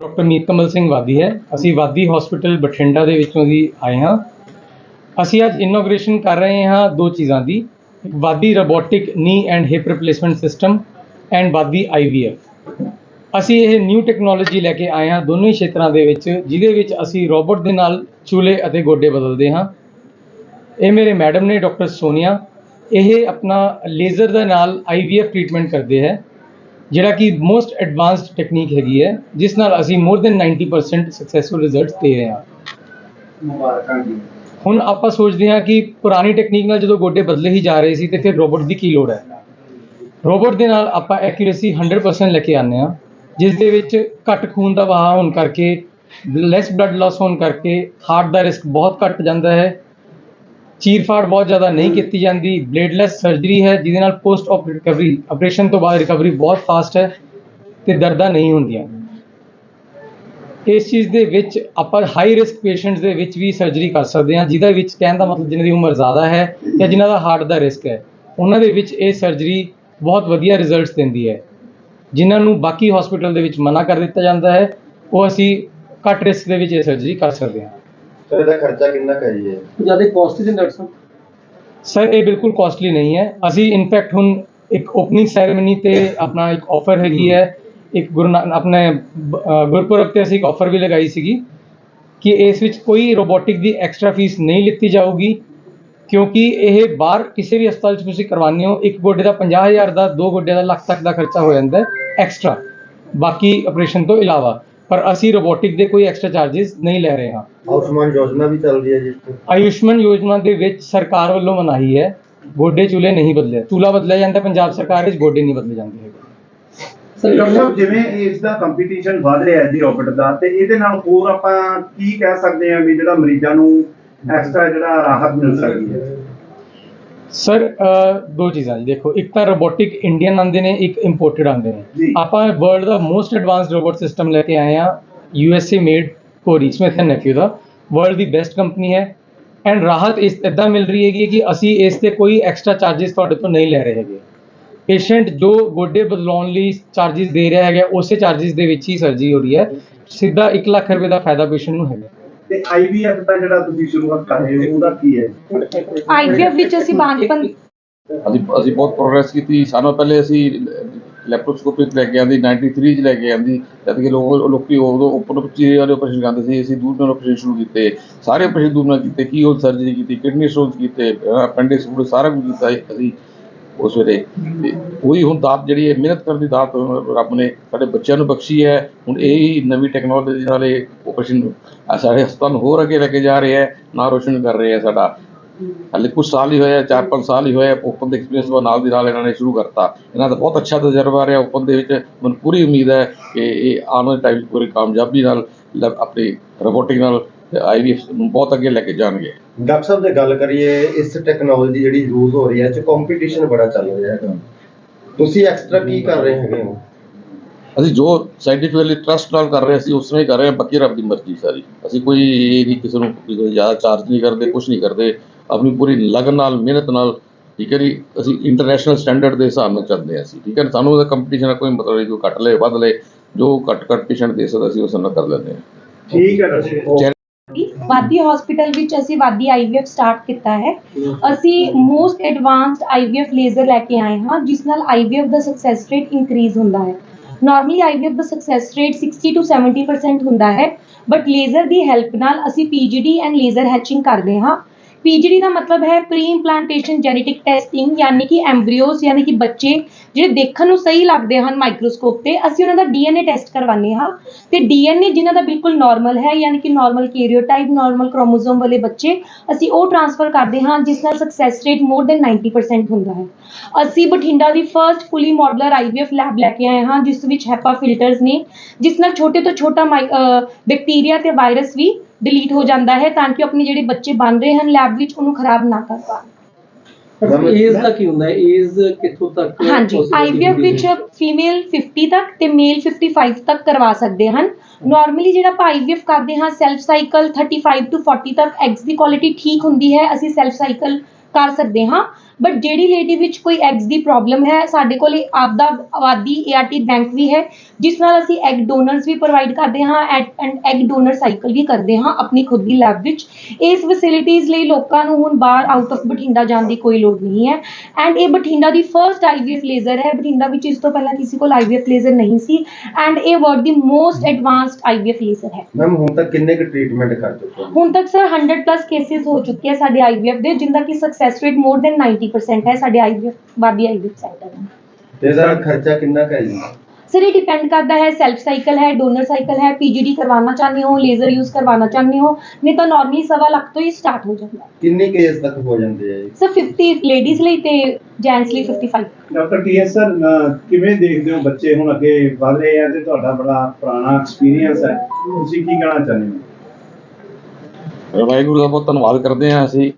Doctor ਨੀਤਮਲ Singh ਵਾਦੀ ਹੈ। ਅਸੀਂ ਵਾਦੀ ਹਸਪੀਟਲ ਬਠਿੰਡਾ ਦੇ ਵਿੱਚੋਂ ਦੀ ਆਏ ਹਾਂ। ਅਸੀਂ ਅੱਜ ਇਨੋਗ੍ਰੇਸ਼ਨ ਕਰ ਰਹੇ ਹਾਂ ਦੋ ਚੀਜ਼ਾਂ ਦੀ। ਇੱਕ ਵਾਦੀ robotic knee and hip replacement system and ਵਾਦੀ ਆਈਵੀਐਫ ਅਸੀਂ ਇਹ ਨਿਊ ਟੈਕਨੋਲੋਜੀ ਲੈ ਕੇ ਆਏ ਹਾਂ ਦੋਨੋਂ ਹੀ ਖੇਤਰਾਂ ਦੇ ਵਿੱਚ, ਜਿਹਦੇ ਵਿੱਚ ਅਸੀਂ ਰੋਬੋਟ ਦੇ ਨਾਲ ਚੂਲੇ ਅਤੇ ਗੋਡੇ ਬਦਲਦੇ ਹਾਂ। ਇਹ ਮੇਰੇ ਮੈਡਮ ਨੇ, ਡਾਕਟਰ ਸੋਨੀਆ। ਇਹ ਆਪਣਾ ਲੇਜ਼ਰ ਦੇ ਨਾਲ ਆਈਵੀਐਫ ਟ੍ਰੀਟਮੈਂਟ ਕਰਦੇ ਹੈ। ਜਿਹੜਾ ਕਿ ਮੋਸਟ ਐਡਵਾਂਸਡ ਟੈਕਨੀਕ ਹੈਗੀ ਹੈ ਜਿਸ ਨਾਲ ਅਸੀਂ ਮੋਰ ਦੈਨ 90% ਸਕਸੈਸਫੁਲ ਰਿਜ਼ਲਟਸ ਦੇ ਰਹੇ ਹਾਂ। ਮੁਬਾਰਕਾਂ ਜੀ। ਹੁਣ ਆਪਾਂ ਸੋਚਦੇ ਹਾਂ ਕਿ ਪੁਰਾਣੀ ਟੈਕਨੀਕ ਨਾਲ ਜਦੋਂ ਗੋਡੇ ਬਦਲੇ ਹੀ ਜਾ ਰਹੇ ਸੀ ਤੇ ਫਿਰ ਰੋਬੋਟ ਦੀ ਕੀ ਲੋੜ ਹੈ? ਰੋਬੋਟ ਦੇ ਨਾਲ ਆਪਾਂ ਐਕੂਰੇਸੀ 100% ਲੈ ਕੇ ਆਉਂਦੇ ਹਾਂ ਜਿਸ ਦੇ ਵਿੱਚ ਘੱਟ ਖੂਨ ਦਾ ਵਹਾਅ ਹੋਣ ਕਰਕੇ ਲੈਸ ਬਲੱਡ ਲਾਸ ਹੋਣ ਕਰਕੇ ਹਾਰਟ ਦਾ ਰਿਸਕ ਬਹੁਤ ਘੱਟ ਜਾਂਦਾ ਹੈ। ਚੀਰਫਾੜ ਬਹੁਤ ਜ਼ਿਆਦਾ ਨਹੀਂ ਕੀਤੀ ਜਾਂਦੀ, ਬਲੇਡਲੈਸ ਸਰਜਰੀ ਹੈ, ਜਿਹਦੇ ਨਾਲ ਪੋਸਟ ਆਪ ਰਿਕਵਰੀ, ਆਪਰੇਸ਼ਨ ਤੋਂ ਬਾਅਦ ਰਿਕਵਰੀ ਬਹੁਤ ਫਾਸਟ ਹੈ ਤੇ ਦਰਦਾਂ ਨਹੀਂ ਹੁੰਦੀਆਂ। ਇਸ ਚੀਜ਼ ਦੇ ਵਿੱਚ ਆਪਾਂ ਹਾਈ ਰਿਸਕ ਪੇਸ਼ੈਂਟਸ ਦੇ ਵਿੱਚ ਵੀ ਸਰਜਰੀ ਕਰ ਸਕਦੇ ਹਾਂ, ਜਿਹਦੇ ਵਿੱਚ ਕਹਿਣ ਦਾ ਮਤਲਬ ਜਿਨ੍ਹਾਂ ਦੀ ਉਮਰ ਜ਼ਿਆਦਾ ਹੈ ਜਾਂ ਜਿਨ੍ਹਾਂ ਦਾ ਹਾਰਟ ਦਾ ਰਿਸਕ ਹੈ, ਉਹਨਾਂ ਦੇ ਵਿੱਚ ਇਹ ਸਰਜਰੀ ਬਹੁਤ ਵਧੀਆ ਰਿਜ਼ਲਟਸ ਦਿੰਦੀ ਹੈ। ਜਿਨ੍ਹਾਂ ਨੂੰ ਬਾਕੀ ਹਸਪੀਟਲ ਦੇ ਵਿੱਚ ਮਨਾ ਕਰ ਦਿੱਤਾ ਜਾਂਦਾ ਹੈ, ਉਹ ਅਸੀਂ ਘੱਟ ਰਿਸਕ ਦੇ ਵਿੱਚ ਇਹ ਸਰਜਰੀ ਕਰ ਸਕਦੇ ਹਾਂ। ਸਰ ਇਹਦਾ ਖਰਚਾ ਕਿੰਨਾ ਕੁ ਹੈ ਜੀ ਇਹ? ਜ਼ਿਆਦਾ ਕਾਸਟਲੀ ਨੇ ਡਾਕਟਰ ਸਾਹਿਬ। ਸਰ ਇਹ ਬਿਲਕੁਲ ਕਾਸਟਲੀ ਨਹੀਂ ਹੈ। ਅਸੀਂ ਇਨਫੈਕਟ ਹੁਣ ਇੱਕ ਓਪਨਿੰਗ ਸੈਰੇਮਨੀ ਤੇ ਆਪਣਾ ਇੱਕ ਆਫਰ ਹੈਗੀ ਹੈ। ਇੱਕ ਗੁਰੂ ਆਪਣੇ ਬ- ਗੁਰਪੁਰਬ ਤੇ ਅਸੀਂ ਇੱਕ ਆਫਰ ਵੀ ਲਗਾਈ ਸੀਗੀ ਕਿ ਇਸ ਵਿੱਚ ਕੋਈ ਰੋਬੋਟਿਕ ਦੀ ਐਕਸਟਰਾ ਫੀਸ ਨਹੀਂ ਲਿੱਤੀ ਜਾਊਗੀ। ਕਿਉਂਕਿ ਇਹ ਬਾਹਰ ਕਿਸੇ ਵੀ ਹਸਪਤਾਲ 'ਚ ਤੁਸੀਂ ਕਰਵਾਉਂਦੇ ਹੋ ਇੱਕ ਗੋਡੇ ਦਾ 50000 ਦਾ ਦੋ ਗੋਡਿਆਂ ਦਾ ਲੱਖ ਤੱਕ ਦਾ ਖਰਚਾ ਹੋ ਜਾਂਦਾ ਹੈ ਐਕਸਟਰਾ ਬਾਕੀ ਆਪਰੇਸ਼ਨ ਤੋਂ ਇਲਾਵਾ ਪਰ ਅਸੀਂ ਰੋਬੋਟਿਕ ਦੇ ਕੋਈ ਐਕਸਟਰਾ ਚਾਰजेस ਨਹੀਂ ਲੈ ਰਹੇ ਹਾਂ। ਆਯੁਸ਼ਮਾਨ ਯੋਜਨਾ ਵੀ ਚੱਲ ਰਹੀ ਹੈ ਜੀ ਇਸ ਤੇ ਆਯੁਸ਼ਮਨ ਯੋਜਨਾ ਦੇ ਵਿੱਚ ਸਰਕਾਰ ਵੱਲੋਂ ਮਨਾਹੀ ਹੈ ਗੋਡੇ ਚੂਲੇ ਨਹੀਂ ਬਦਲੇ। ਚੂਲਾ ਬਦਲਿਆ ਜਾਂਦਾ ਪੰਜਾਬ ਸਰਕਾਰ ਵਿੱਚ ਗੋਡੇ ਨਹੀਂ ਬਦਲੇ ਜਾਂਦੇ ਹੈਗੇ। ਡਾਕਟਰ ਸਾਹਿਬ ਜਿਵੇਂ ਇਸ ਦਾ ਕੰਪੀਟੀਸ਼ਨ ਵੱਧ ਰਿਹਾ ਹੈ ਜੀ ਰੋਬੋਟ ਦਾ ਤੇ ਇਹਦੇ ਨਾਲ ਹੋਰ ਆਪਾਂ ਕੀ ਕਹਿ ਸਕਦੇ ਹਾਂ ਵੀ ਜਿਹੜਾ ਮਰੀਜ਼ਾਂ ਨੂੰ ਐਕਸਟਰਾ ਜਿਹੜਾ ਰਾਹਤ ਮਿਲ ਸਕਦੀ ਹੈ? ਸਰ ਦੋ ਚੀਜ਼ਾਂ ਜੀ। ਦੇਖੋ ਇੱਕ ਤਾਂ ਰੋਬੋਟਿਕ ਇੰਡੀਅਨ ਆਂਦੇ ਨੇ ਇੱਕ ਇੰਪੋਰਟਡ ਆਂਦੇ ਨੇ। ਆਪਾਂ ਵਰਲਡ ਦਾ ਮੋਸਟ ਐਡਵਾਂਸਡ ਰੋਬੋਟ ਸਿਸਟਮ ਲੈ ਕੇ ਆਏ ਆ U S A made Kori Smith and nephew ਦਾ। ਵਰਲਡ ਦੀ ਬੈਸਟ ਕੰਪਨੀ ਹੈ। ਐਂਡ ਰਾਹਤ ਇਸ ਇਦਾਂ ਮਿਲ ਰਹੀ ਹੈਗੀ ਕਿ ਅਸੀਂ ਇਸ ਤੇ ਕੋਈ ਐਕਸਟਰਾ ਚਾਰजेस ਤੁਹਾਡੇ ਤੋਂ ਨਹੀਂ ਲੈ ਰਹੇ ਹੈਗੇ। ਪੇਸ਼ੈਂਟ ਜੋ ਗੋਡੇ ਬਦਲਾਉਣ ਲਈ ਚਾਰजेस ਦੇ ਰਿਹਾ ਹੈਗਾ ਉਸੇ ਚਾਰजेस ਦੇ ਵਿੱਚ ਹੀ ਸਰਜਰੀ ਹੋ ਰਹੀ ਹੈ। ਸਿੱਧਾ 1 ਲੱਖ ਰੁਪਏ ਦਾ ਫਾਇਦਾ ਪੇਸ਼ੈਂਟ ਨੂੰ ਹੈਗਾ। ਤੇ ਆਈਵੀਐਫ ਦਾ ਜਿਹੜਾ ਤੁਸੀਂ ਸ਼ੁਰੂਆਤ ਕਰ ਰਹੇ ਹੋ ਉਹਦਾ ਕੀ ਹੈ? ਆਈਵੀਐਫ ਵਿੱਚ ਅਸੀਂ ਬਾਂਝਪਨ ਅਸੀਂ ਅਸੀਂ ਬਹੁਤ ਪ੍ਰੋਗਰੈਸ ਕੀਤੀ। ਸਾਨੂੰ ਪਹਿਲੇ ਅਸੀਂ ਲੈਪਰੋਸਕੋਪੀ ਲੈ ਕੇ ਆਂਦੀ 93 ਚ ਲੈ ਕੇ ਆਂਦੀ। ਜਦ ਕਿ ਲੋਕ ਲੋਕੀ ਉਦੋਂ ਓਪਨ ਪਚੀ ਵਾਲੇ ਆਪਰੇਸ਼ਨ ਕਰਦੇ ਸੀ। ਅਸੀਂ ਦੂਰ ਨਾਲ ਆਪਰੇਸ਼ਨ ਸ਼ੁਰੂ ਕੀਤੇ। ਸਾਰੇ ਆਪਰੇਸ਼ਨ ਦੂਰ ਨਾਲ ਕੀਤੇ। ਕੀ ਉਹ ਸਰਜਰੀ ਕੀਤੀ ਕਿਡਨੀ ਸਟੋਨਸ ਕੀਤੇ ਅਪੈਂਡਿਕਸ ਸਾਰਾ ਕੁਝ ਕੀਤਾ ਅਸੀਂ। ਉਸ ਵੇਲੇ। ਉਹੀ ਹੁਣ ਦਾਤ ਜਿਹੜੀ ਹੈ, ਮਿਹਨਤ ਕਰਨ ਦੀ ਦਾਤ ਰੱਬ ਨੇ ਸਾਡੇ ਬੱਚਿਆਂ ਨੂੰ ਬਖਸ਼ੀ ਹੈ। ਹੁਣ ਇਹ ਹੀ ਨਵੀਂ ਟੈਕਨੋਲੋਜੀ ਨਾਲ ਇਹ ਆਪਰੇਸ਼ਨ ਸਾਡੇ ਹਸਪਤਾਲ ਨੂੰ ਹੋਰ ਅੱਗੇ ਲੈ ਕੇ ਜਾ ਰਿਹਾ ਹੈ। ਨਾਂ ਰੋਸ਼ਨ ਕਰ ਰਿਹਾ ਹੈ ਸਾਡਾ। ਹਾਲੇ ਕੁਝ ਸਾਲ ਹੀ ਹੋਇਆ, ਚਾਰ ਪੰਜ ਸਾਲ ਹੀ ਹੋਇਆ ਓਪਨ ਦੇ ਐਕਸਪੀਰੀਅੰਸ ਤੋਂ ਨਾਲ ਦੀ ਨਾਲ ਇਹਨਾਂ ਨੇ ਸ਼ੁਰੂ ਕਰਤਾ। ਇਹਨਾਂ ਦਾ ਬਹੁਤ ਅੱਛਾ ਤਜਰਬਾ ਰਿਹਾ ਓਪਨ ਦੇ ਵਿੱਚ। ਮੈਨੂੰ ਪੂਰੀ ਉਮੀਦ ਹੈ ਕਿ ਇਹ ਆਉਣ ਵਾਲੇ ਟਾਈਮ 'ਚ ਪੂਰੀ ਕਾਮਯਾਬੀ ਨਾਲ, ਲ- ਆਪਣੀ ਰੋਬੋਟਿਕ ਨਾਲ ਆਈਵੀਐਫ ਨੂੰ ਬਹੁਤ ਅੱਗੇ ਲੈ ਕੇ ਜਾਣਗੇ। ਡਾਕਟਰ ਸਾਹਿਬ ਜੇ ਗੱਲ ਕਰੀਏ ਇਸ ਟੈਕਨੋਲੋਜੀ ਜਿਹੜੀ ਯੂਜ਼ ਹੋ ਰਹੀ ਹੈ ਚ ਕੰਪੀਟੀਸ਼ਨ ਬੜਾ ਚੱਲ ਰਿਹਾ ਹੈਗਾ। ਤੁਸੀਂ ਐਕਸਟਰਾ ਕੀ ਕਰ ਰਹੇ ਹੈਗੇ ਹੋ? ਅਸੀਂ ਜੋ ਸਾਇੰਟੀਫਿਕਲੀ ਟਰਸਟ ਨਾਲ ਕਰ ਰਹੇ ਅਸੀਂ ਉਸ ਤਰ੍ਹਾਂ ਹੀ ਕਰ ਰਹੇ ਹਾਂ ਬਾਕੀ ਰੱਬ ਦੀ ਮਰਜ਼ੀ ਸਾਰੀ। ਅਸੀਂ ਕੋਈ ਇਹ ਨਹੀਂ ਕਿਸੇ ਨੂੰ ਕੋਈ ਜ਼ਿਆਦਾ ਚਾਰਜ ਨਹੀਂ ਕਰਦੇ ਕੁਝ ਨਹੀਂ ਕਰਦੇ। ਆਪਣੀ ਪੂਰੀ ਲਗਨ ਨਾਲ ਮਿਹਨਤ ਨਾਲ ਠੀਕ ਹੈ ਜੀ? ਅਸੀਂ ਇੰਟਰਨੈਸ਼ਨਲ ਸਟੈਂਡਰਡ ਦੇ ਹਿਸਾਬ ਨਾਲ ਚੱਲਦੇ ਹਾਂ ਅਸੀਂ ਠੀਕ ਹੈ ਨਾ? ਸਾਨੂੰ ਉਹਦਾ ਕੰਪੀਟੀਸ਼ਨ ਦਾ ਕੋਈ ਮਤਲਬ ਨਹੀਂ ਕੋਈ ਘੱਟ ਲਏ ਵੱਧ ਲਏ ਜੋ ਘੱਟ ਘੱਟ ਪੇਸ਼ੈਂਟ ਦੇ ਸਕਦਾ ਅਸੀਂ ਉਸ ਨਾਲ ਕਰ ਲੈਂਦੇ ਹਾਂ। ਠੀਕ ਹੈ ਸਾਹਿਬ। ਵਾਦੀ ਹਸਪੀਟਲ ਵਿੱਚ ਅਸੀਂ ਵਾਦੀ ਆਈਵੀਐਫ ਸਟਾਰਟ ਕੀਤਾ ਹੈ। ਅਸੀਂ ਮੋਸਟ ਐਡਵਾਂਸਡ ਆਈਵੀਐਫ ਲੇਜ਼ਰ ਲੈ ਕੇ ਆਏ ਹਾਂ, ਜਿਸ ਨਾਲ ਆਈਵੀਐਫ ਦਾ ਸਕਸੈਸ ਰੇਟ ਇਨਕਰੀਜ਼ ਹੁੰਦਾ ਹੈ। ਨਾਰਮਲੀ ਆਈਵੀਐਫ ਦਾ ਸਕਸੈਸ ਰੇਟ 60 ਤੋਂ 70% ਹੁੰਦਾ ਹੈ ਬਟ ਲੇਜ਼ਰ ਦੀ ਹੈਲਪ ਨਾਲ ਅਸੀਂ ਪੀਜੀਡੀ ਐਂਡ ਲੇਜ਼ਰ ਹੈਚਿੰਗ ਕਰਦੇ ਹਾਂ। ਪੀਜੀਡੀ ਦਾ ਮਤਲਬ ਹੈ ਪ੍ਰੀ ਇੰਪਲਾਂਟੇਸ਼ਨ ਜੈਨੇਟਿਕ ਟੈਸਟਿੰਗ ਯਾਨੀ ਕਿ ਐਮਬ੍ਰੀਓਸ ਯਾਨੀ ਕਿ ਬੱਚੇ ਜਿਹੜੇ ਦੇਖਣ ਨੂੰ ਸਹੀ ਲੱਗਦੇ ਹਨ ਮਾਈਕਰੋਸਕੋਪ ਤੇ, ਅਸੀਂ ਉਹਨਾਂ ਦਾ ਡੀਐਨਏ ਟੈਸਟ ਕਰਵਾਉਂਦੇ ਹਾਂ। ਤੇ ਡੀਐਨਏ ਜਿਨ੍ਹਾਂ ਦਾ ਬਿਲਕੁਲ ਨਾਰਮਲ ਹੈ, ਯਾਨੀ ਕਿ ਨਾਰਮਲ ਕੈਰੀਓਟਾਈਪ ਨਾਰਮਲ ਕ੍ਰੋਮੋਸੋਮ ਵਾਲੇ ਬੱਚੇ, ਅਸੀਂ ਉਹ ਟ੍ਰਾਂਸਫਰ ਕਰਦੇ ਹਾਂ, ਜਿਸ ਨਾਲ ਸਕਸੈਸ ਰੇਟ ਮੋਰ ਦੈਨ 90% ਹੁੰਦਾ ਹੈ। ਅਸੀਂ ਬਠਿੰਡਾ ਦੀ first fully modular IVF lab ਲੈ ਕੇ ਆਏ ਹਾਂ, ਜਿਸ ਵਿੱਚ ਹੈਪਾ ਫਿਲਟਰਸ ਨੇ, ਜਿਸ ਨਾਲ ਛੋਟੇ ਤੋਂ ਛੋਟਾ ਬੈਕਟੀਰੀਆ ਤੇ ਵਾਇਰਸ ਵੀ ਡਿਲੀਟ ਹੋ ਜਾਂਦਾ ਹੈ ਤਾਂ ਕਿ ਆਪਣੇ ਜਿਹੜੇ ਬੱਚੇ ਬਣ ਰਹੇ ਹਨ ਲੈਬ ਵਿੱਚ ਉਹਨੂੰ ਖਰਾਬ ਨਾ ਕਰ ਪਾਉਣ ਏਜ ਦਾ ਕੀ ਹੁੰਦਾ ਹੈ? ਏਜ ਕਿੱਥੋਂ ਤੱਕ ਹਾਂਜੀ ਆਈਵੀਐਫ ਵਿੱਚ? ਫੀਮੇਲ 50 ਤੱਕ ਤੇ ਮੇਲ 55 ਤੱਕ ਕਰਵਾ ਸਕਦੇ ਹਨ। ਨਾਰਮਲੀ ਜਿਹੜਾ ਆਪਾਂ ਆਈਵੀਐਫ ਕਰਦੇ ਹਾਂ ਸੈਲਫ ਸਾਈਕਲ 35 ਤੋਂ 40 ਤੱਕ ਐਗਸ ਦੀ ਕੁਆਲਿਟੀ ਠੀਕ ਹੁੰਦੀ ਹੈ। ਅਸੀਂ ਸੈਲਫ ਸਾਈਕਲ ਕਰ ਸਕਦੇ ਹਾਂ। ਬਟ ਜਿਹੜੀ ਲੇਡੀ ਵਿੱਚ ਕੋਈ ਐਗਸ ਦੀ ਪ੍ਰੋਬਲਮ ਹੈ ਸਾਡੇ ਕੋਲ ਆਪਦਾ ਆਬਾਦੀ ਏਆਰਟੀ ਬੈਂਕ ਵੀ ਹੈ ਜਿਸ ਨਾਲ ਅਸੀਂ ਐਗ ਡੋਨਰਸ ਵੀ ਪ੍ਰੋਵਾਈਡ ਕਰਦੇ ਹਾਂ ਐਂਡ ਐਗ ਡੋਨਰ ਸਾਈਕਲ ਵੀ ਕਰਦੇ ਹਾਂ ਆਪਣੀ ਖੁਦ ਦੀ ਲੈਬ ਵਿੱਚ। ਇਸ ਫੈਸਿਲਿਟੀਜ਼ ਲਈ ਲੋਕਾਂ ਨੂੰ ਹੁਣ ਬਾਹਰ ਆਊਟ ਆਫ ਬਠਿੰਡਾ ਜਾਣ ਦੀ ਕੋਈ ਲੋੜ ਨਹੀਂ ਹੈ। ਐਂਡ ਇਹ ਬਠਿੰਡਾ ਦੀ ਫਰਸਟ ਆਈਵੀਐਫ ਲੇਜ਼ਰ ਹੈ। ਬਠਿੰਡਾ ਵਿੱਚ ਇਸ ਤੋਂ ਪਹਿਲਾਂ ਕਿਸੇ ਕੋਲ ਆਈਵੀਐਫ ਲੇਜ਼ਰ ਨਹੀਂ ਸੀ। ਐਂਡ ਇਹ ਵਰਲਡ ਦੀ ਮੋਸਟ ਐਡਵਾਂਸਡ ਆਈਵੀਐਫ ਲੇਜ਼ਰ ਹੈ। ਮੈਮ ਹੁਣ ਤੱਕ ਕਿੰਨੇ ਕੁ ਟ੍ਰੀਟਮੈਂਟ ਕਰ ਚੁੱਕੇ ਹੋ? ਹੁਣ ਤੱਕ ਸਰ 100 ਪਲੱਸ ਕੇਸਿਸ ਹੋ ਚੁੱਕੇ ਹੈ ਸਾਡੇ ਆਈਵੀਐਫ ਦੇ ਜਿੰਦਾ ਕਿ ਸਕਸੈਸ ਰੇਟ ਮੋਰ ਦੈਨ 90% ਹੈ ਸਾਡੇ ਆਈਵੀ ਬਾਬੀ ਆਈਵੀ ਸੈਂਟਰ ਦਾ ਤੇ ਇਹਦਾ ਖਰਚਾ ਕਿੰਨਾ ਕੁ ਸਰ ਇਹ ਡਿਪੈਂਡ ਕਰਦਾ ਹੈ ਸੈਲਫ ਸਾਈਕਲ ਹੈ ਡੋਨਰ ਸਾਈਕਲ ਹੈ ਪੀਜੀਡੀ ਕਰਵਾਉਣਾ ਚਾਹੁੰਦੇ ਹੋ ਲੇਜ਼ਰ ਯੂਜ਼ ਕਰਵਾਉਣਾ ਚਾਹੁੰਦੇ ਹੋ ਨਹੀਂ ਤਾਂ ਨਾਰਮਲੀ ਸਵਾ ਲੱਖ ਤੋਂ ਹੀ ਸਟਾਰਟ ਹੋ ਜਾਂਦਾ ਹੈ। ਕਿੰਨੇ ਕੇਸ ਤੱਕ ਹੋ ਜਾਂਦੇ ਆ ਜੀ? ਸਰ 50 ਲੇਡੀਜ਼ ਲਈ ਤੇ ਜੈਂਟਸ ਲਈ 55 ਡਾਕਟਰ ਟੀਐਸ ਸਰ ਕਿਵੇਂ ਦੇਖਦੇ ਹੋ ਬੱਚੇ ਹੁਣ ਅੱਗੇ ਵੱਧ ਰਹੇ ਆ ਤੇ ਤੁਹਾਡਾ ਬੜਾ ਪੁਰਾਣਾ ਐਕਸਪੀਰੀਅੰਸ ਹੈ? ਤੁਸੀਂ ਕੀ ਕਹਿਣਾ ਚਾਹੁੰਦੇ ਹੋ? ਵਾਹਿਗੁਰੂ ਦਾ ਬਹੁਤ ਧੰਨਵਾਦ ਕਰਦੇ ਹਾਂ ਅਸੀਂ।